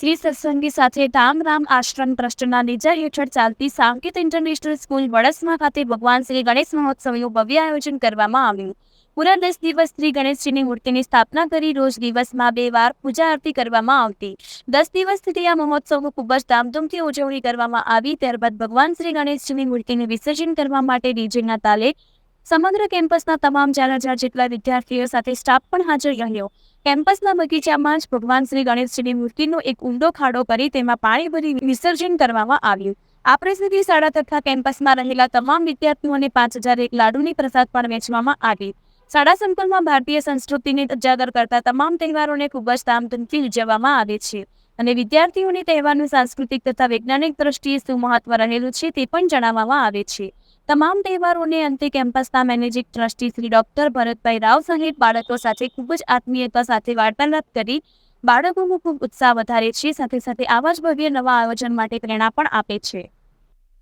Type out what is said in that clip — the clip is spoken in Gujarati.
શ્રી સત્સંગી સાથે ધામ રામ આશ્રમ ટ્રસ્ટના નેજા હેઠળ ચાલતી સાંકેત ઇન્ટરનેશનલ સ્કૂલ વડસમા ખાતે ભગવાન શ્રી ગણેશ મહોત્સવનું ભવ્ય આયોજન કરવામાં આવ્યું. પૂરા દસ દિવસ શ્રી ગણેશજીની મૂર્તિની સ્થાપના કરી રોજ દિવસમાં બે વાર પૂજા આરતી કરવામાં આવતી. દસ દિવસ સુધી આ મહોત્સવનું ખૂબ જ ધામધૂમથી ઉજવણી કરવામાં આવી, ત્યારબાદ ભગવાન શ્રી ગણેશજીની મૂર્તિને વિસર્જન કરવા માટે ડીજેના તાલે સમગ્ર કેમ્પસના તમામ ચાર હજાર જેટલા વિદ્યાર્થીઓ સાથે સ્ટાફ પણ હાજર રહ્યો. કેમ્પસના બગીચામાં જ ભગવાન શ્રી ગણેશજીની મૂર્તિનો એક ઊંડો ખાડો કરી તેમાં પાણી ભરી વિસર્જન કરવામાં આવ્યું. આ પ્રસંગે શાળા તથા કેમ્પસમાં રહેલા તમામ વિદ્યાર્થીઓને પાંચ હજાર એક લાડુની પ્રસાદ પણ વેચવામાં આવી. શાળા સંકુલમાં ભારતીય સંસ્કૃતિને ઉજાગર કરતા તમામ તહેવારોને ખૂબ જ ધામધૂમથી ઉજવવામાં આવે છે અને વિદ્યાર્થીઓને તહેવારનું સાંસ્કૃતિક તથા વૈજ્ઞાનિક દ્રષ્ટિએ શું મહત્વ રહેલું છે તે પણ જણાવવામાં આવે છે. તમામ તહેવારોને અંતે કેમ્પસના managing trustee Shri doctor Bharatbhai Rao સહિત બાળકો સાથે ખૂબ જ આત્મીયતા સાથે વાર્તાલાપ કરી બાળકોનો ખૂબ ઉત્સાહ વધારે છે. સાથે સાથે આવા જ ભવ્ય નવા આયોજન માટે પ્રેરણા પણ આપે છે.